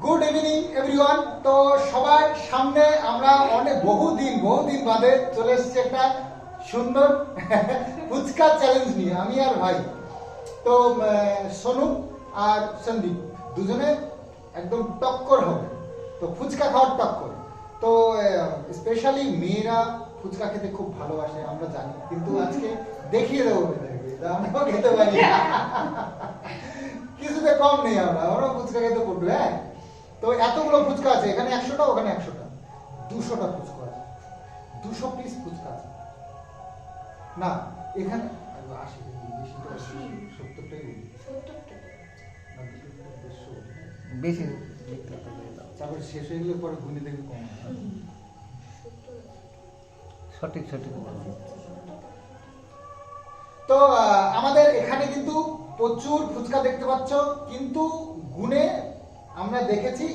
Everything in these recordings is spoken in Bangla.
গুড ইভিনিং এভরিওয়ান তো সবাই সামনে আমরা অনেক বহুদিন বহুদিন বাদে চলে এসেছি একটা সুন্দর ফুচকা চ্যালেঞ্জ নিয়ে আমি আর ভাই। তো সোনু আর সন্দীপ দুজনে একদম টক্কর হবে। তো ফুচকা খাওয়ার টক্কর। তো স্পেশালি মেয়েরা ফুচকা খেতে খুব ভালোবাসে আমরা জানি। কিন্তু আজকে দেখিয়ে দেবো আমরাও খেতে পারি। কিছুতে কম নেই আমরা আমরাও ফুচকা খেতে পড়ব হ্যাঁ? তো এতগুলো ফুচকা আছে এখানে একশোটা ওখানে একশোটা। দুশোটা ফুচকা আছে। দুশো পিস ফুচকা আছে। না এখানে আশি সত্তরটাই বেশি তারপরে শেষ হয়ে গেলে পরে গুনে দেখবে কম সঠিক সঠিক তো আহ, আমাদের এখানে কিন্তু প্রচুর ফুচকা দেখতে পাচ্ছ কিন্তু গুনে আমরা দেখেছি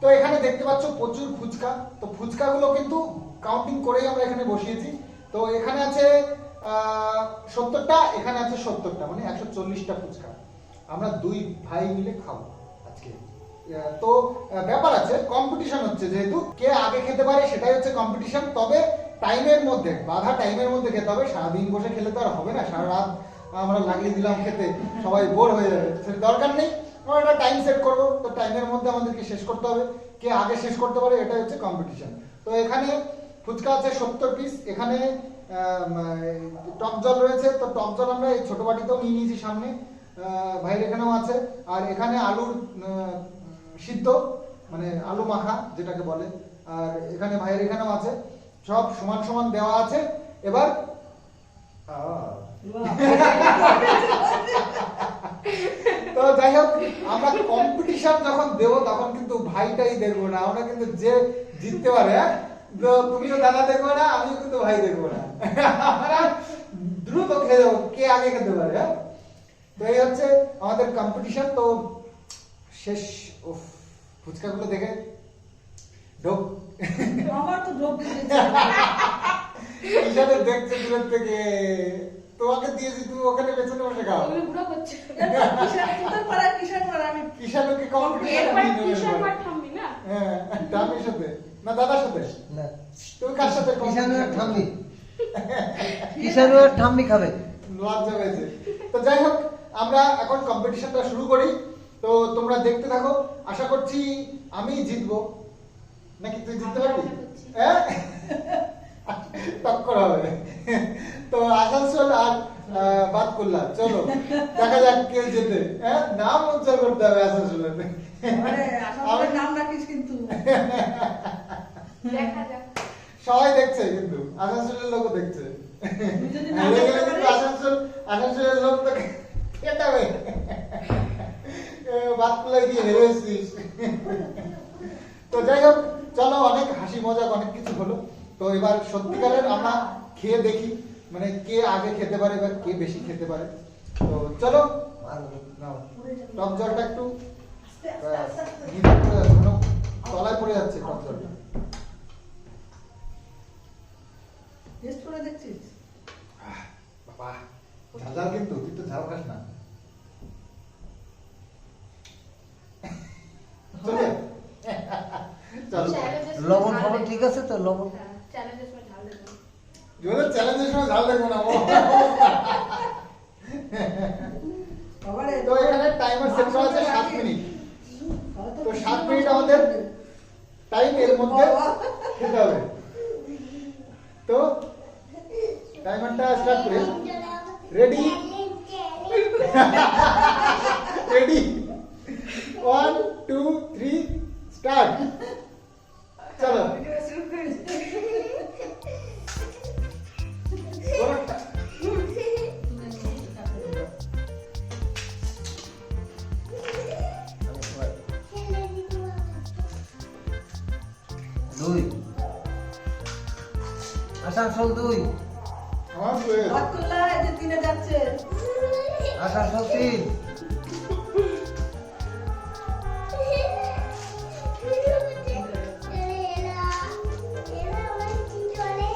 তো এখানে দেখতে পাচ্ছ প্রচুর ফুচকা। তো ফুচকাগুলো কিন্তু কাউন্টিং করেই আমরা এখানে বসিয়েছি। তো এখানে আছে সত্তরটা, এখানে আছে সত্তরটা মানে একশো চল্লিশটা ফুচকা। আমরা দুই ভাই মিলে খাব আজকে। তো ব্যাপার আছে কম্পিটিশন হচ্ছে যেহেতু, কে আগে খেতে পারে সেটাই হচ্ছে কম্পিটিশন তবে টাইমের মধ্যে, বাধা টাইমের মধ্যে খেতে হবে। সারাদিন বসে খেলে তো আর হবে না, সারা রাত আমরা লাগিয়ে দিলাম খেতে, সবাই বোর হয়ে যাবে দরকার নেই। আমরা একটা টাইম সেট করব। তো টাইমের মধ্যে আমাদেরকে শেষ করতে হবে। কে আগে শেষ করতে পারে এটা হচ্ছে কম্পিটিশন তো এখানে ফুচকা আছে সত্তর পিস এখানে টক জল রয়েছে। তো টক জল আমরা এই ছোট বাটিতেও নিয়ে নিয়েছি সামনে। ভাইয়ের এখানেও আছে। আর এখানে আলুর সিদ্ধ মানে আলু মাখা যেটাকে বলে। আর এখানে ভাইয়ের এখানেও আছে। সব সমান সমান দেওয়া আছে। এবার আহ, তো যাই হোক আমরা কম্পিটিশন যখন দেব তখন কিন্তু ভাইটাই দেখব না। আমরা কিন্তু যে জিততে পারে তুমিও দাদা দেখব না আমিও কিন্তু ভাই দেখব না। আমরা দ্রুত খেয়ে যাব কে আগে খেতে পারে হ্যাঁ? তো এই হচ্ছে আমাদের কম্পিটিশন তো শেষ উফ ফুচকাগুলো দেখে ঢোক। আমার তো ঢোক হিসাবে দেখছে দূরের থেকে। তোমাকে দিয়েছি তুমি ওখানে পেছনে বসে খাও। হ্যাঁ সাথে। না দাদার সাথে। না। তুমি কার সাথে? ঠাম্মি কিষানু ঠাম্মি খাবে? লজ্জা পেয়েছে তো যাই হোক আমরা এখন কম্পিটিশনটা শুরু করি। তো তোমরা দেখতে থাকো। আশা করছি আমি জিতবো। নাকি তুই জিততে পারবি? হ্যাঁ? হবে তো আসানসোল আর বাদ করলাম চলো দেখা যাক কে জেতে। হ্যাঁ নাম উজ্জ্বল করতে হবে আসানসোলের। আরে নাম রাখিস কিন্তু। সবাই দেখছে কিন্তু আসানসোলের লোকও দেখছে। আসানসোল আসানসোলের লোক কেটাবে বাদ করলে গিয়ে তো যাই হোক চলো অনেক হাসি মজা অনেক কিছু হলো। তো এবার সত্যিকারের আমরা খেয়ে দেখি মানে কে আগে খেতে পারে বা কে বেশি খেতে পারে। তো চলো নাও টক জলটা একটু মানে তলায় পড়ে যাচ্ছে টক জলটা টেস্ট করে দেখছিস? বাবা ঝাল ঝাল কিন্তু তুই তো ঝাল খাস না। চলে চলো। লবণ ফবণ ঠিক আছে তো লবণ। Challenges এর ঝাল দেবো। জীবনের চ্যালেঞ্জের সময় ঝাল দেখব না তো এখানে টাইমার সেট করা আছে সাত মিনিট। তো সাত মিনিট আমাদের টাইম এর মধ্যে খেতে হবে। তো টাইমারটা স্টার্ট করে। Ready ready one two three start চলো। দুই। আসানসোল দুই। আমার হয়ে যে তিনে যাচ্ছে। আসানসোল তিন।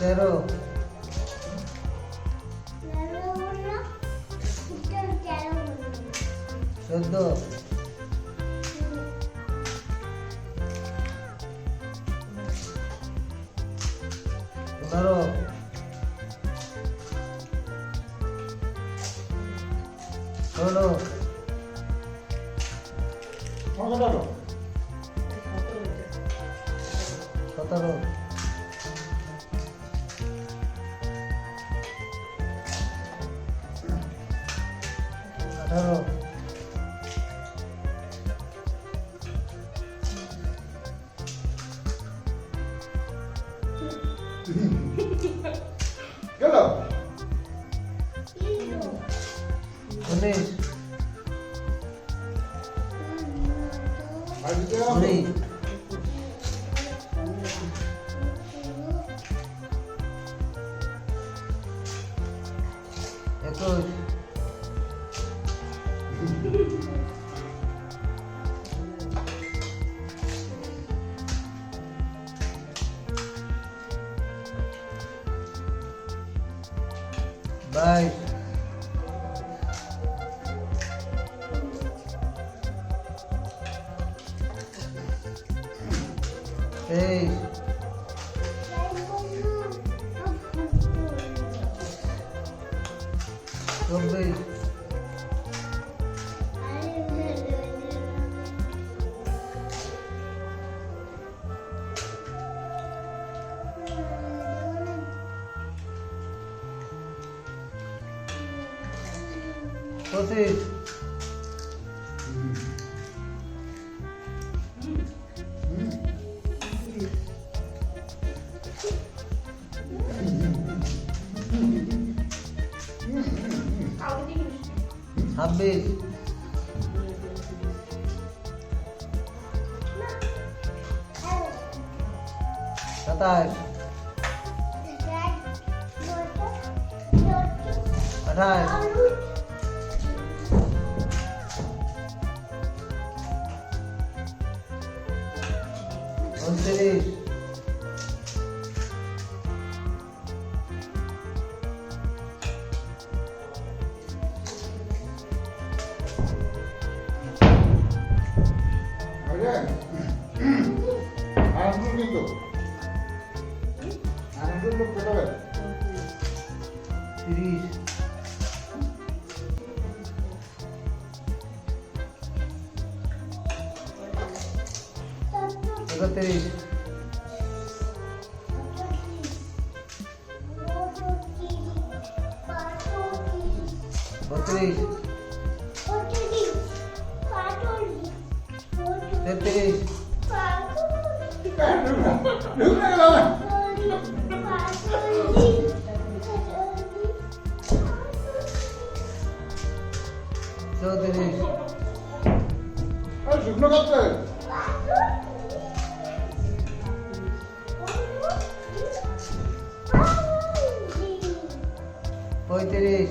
चलो चलो चलो আঠারো গেল উনিশ আর দিতে হবে 喝不。ছাব্বিশ সাতাশ আঠাশ আনন্দ কিন্তু আনন্দ লোক পেটাবে তিরিশ একত্রিশ বত্রিশ চৌত্রিশ শুকনো কত পঁয়ত্রিশ।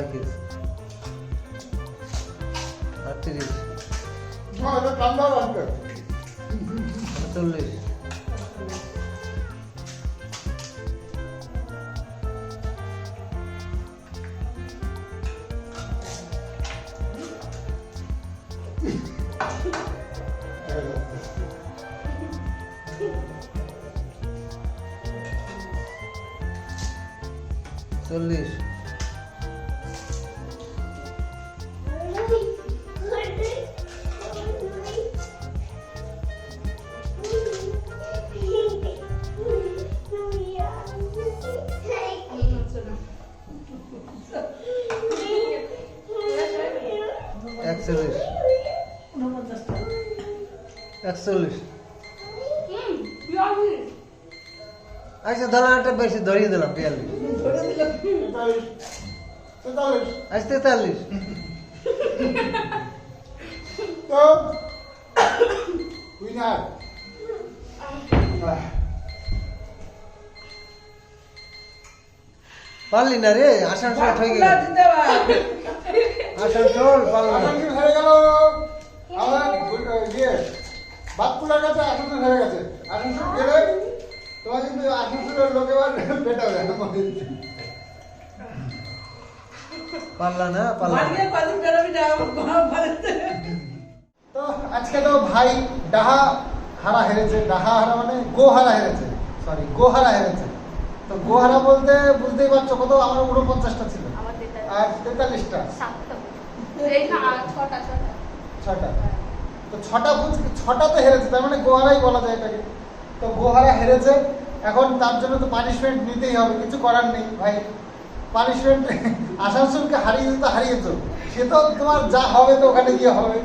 பாக்கி பத்து சொல்லு একচল্লিশ একচল্লিশ হুম, বিয়াল্লিশ। আচ্ছা ধরো একটা বেশি ধরিয়ে দিলাম বিয়াল্লিশ তেতাল্লিশ তেতাল্লিশ আজ তেতাল্লিশ তো উইনার পারলি না রে আসানসোল হয়ে গেল। আসানসোল পারল না। আসানসোল হেরে গেল। ইয়ে বাতকুলার কাছে আসানসোল হেরে গেছে। আসানসোল গেলে তোমার কিন্তু আসানসোলের লোক এবার দিদি। পারলা না পারলা তো আজকে তো ভাই ডাহা হারা হেরেছে। ডাহা হারা মানে গো হারা হেরেছে। সরি গো হারা হেরেছে। তো গো হারা বলতে বুঝতেই পারছ কত? আমার উনপঞ্চাশটা ছিল। আর তেতাল্লিশটা? ছটা তো ছটা বুঝ ছটা তো হেরেছে তার মানে গোহারাই বলা যায় এটাকে। তো গোহারা হেরেছে। এখন তার জন্য তো পানিশমেন্ট নিতেই হবে। কিছু করার নেই ভাই। পানিশমেন্ট আসানসোলকে হারিয়ে দিতে হারিয়েছো সে তো তোমার যা হবে তো ওখানে গিয়ে হবে।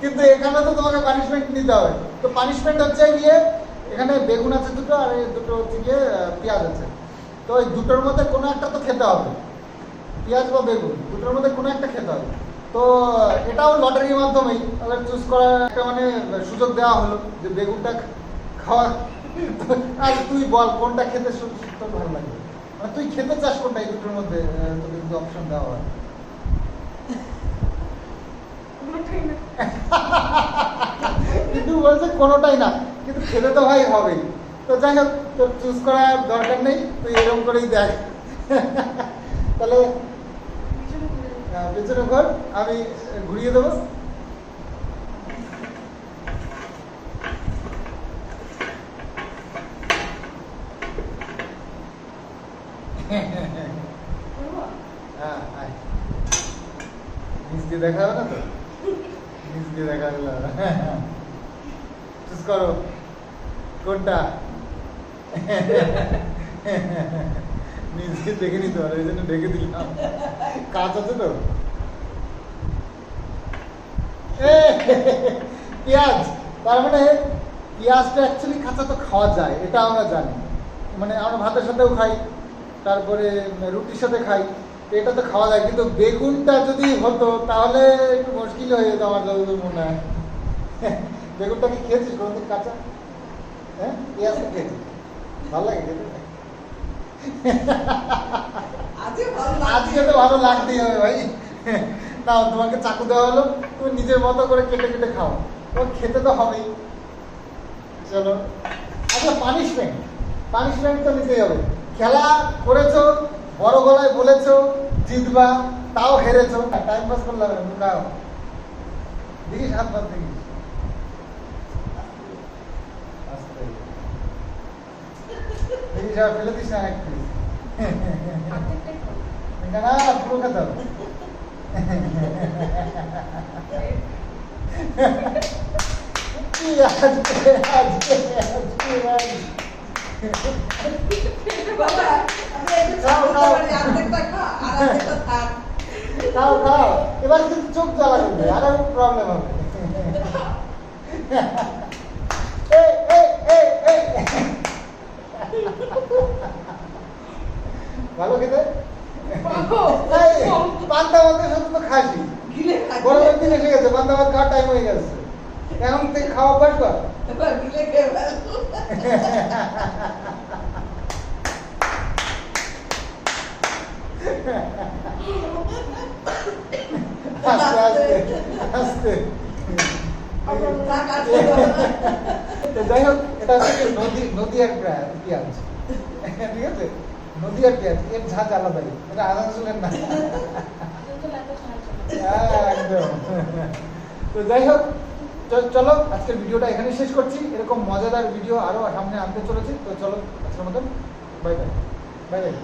কিন্তু এখানে তো তোমাকে পানিশমেন্ট নিতে হবে। তো পানিশমেন্ট হচ্ছে গিয়ে, এখানে বেগুন আছে দুটো আর এই দুটো হচ্ছে গিয়ে পেঁয়াজ আছে। তো ওই দুটোর মধ্যে কোনো একটা তো খেতে হবে। পেঁয়াজ বা বেগুন, দুটোর মধ্যে কোনো একটা খেতে হবে। তো এটাও লটারির মাধ্যমেই। তাহলে চুজ করার একটা মানে সুযোগ দেওয়া হলো যে বেগুনটা খাওয়া আর তুই বল কোনটা খেতে তোর ভালো লাগে? মানে তুই খেতে চাস কোনটা? এই দুটোর মধ্যে তোকে কিন্তু অপশন দেওয়া হয়। কিন্তু বলছে কোনোটাই না কিন্তু খেতে তো ভাই হবেই। তো যাই হোক তোর চুজ করার দরকার নেই তুই এরকম করেই দেখ। তাহলে পেছনে ঘর আমি ঘুরিয়ে দেবো করব? হ্যাঁ দেখা না তো? দেখা চুজ করো। দেখে নিতে পারো, এই জন্য ডেকে দিলাম। কাজ আছে তো? পেঁয়াজ। তার মানে পেঁয়াজটা অ্যাকচুয়ালি কাঁচা তো খাওয়া যায়, এটা আমরা জানি। মানে আমরা ভাতের সাথেও খাই। তারপরে রুটির সাথে খাই। এটা তো খাওয়া যায় কিন্তু বেগুনটা যদি হতো তাহলে একটু মুশকিল হয়ে যেত আমার যতদূর মনে হয়। বেগুনটা কি খেয়েছিস কোনোদিন কাঁচা? হ্যাঁ? পেঁয়াজটা খেয়েছিস ভালো লাগে খেতে? আজকে তো ভালো লাগতেই হবে ভাই। নাও তোমাকে চাকু দেওয়া হলো তুমি নিজের মতো করে কেটে কেটে খাও। তোমার খেতে তো হবেই। চলো। আচ্ছা পানিশমেন্ট পানিশমেন্ট তো নিতেই হবে। খেলা করেছ, বড় গলায় বলেছ, জিতবা, তাও হেরেছো। টাইম পাস করলাম নাও দেখিস হাত পাত দেখিস। দেখিস, আর ফেলে দিস না না পুরো খাও খাও এবার কিন্তু চোখ জ্বালা করবে আর প্রবলেম হবে। ভালো খেতে? পান্তা ভাতের সাথে তো খাসি। গরমের দিন এসে গেছে পান্তা ভাত খাওয়ার টাইম হয়ে গেছে। এখন থেকে খাওয়া অভ্যাস কর। আস্তে আস্তে আস্তে যাই হোক এটা হচ্ছে নদী নদীয়ার পেঁয়াজ ঠিক আছে নদীয়ার পেঁয়াজ এর ঝাঁজ আলাদাই এটা আসানসোলের না একদম। তো যাই হোক চলো, আজকের ভিডিওটা এখানে শেষ করছি। এরকম মজাদার ভিডিও আরও সামনে আনতে চলেছি। তো চলো, আজকের মতন বাই বাই বাই বাই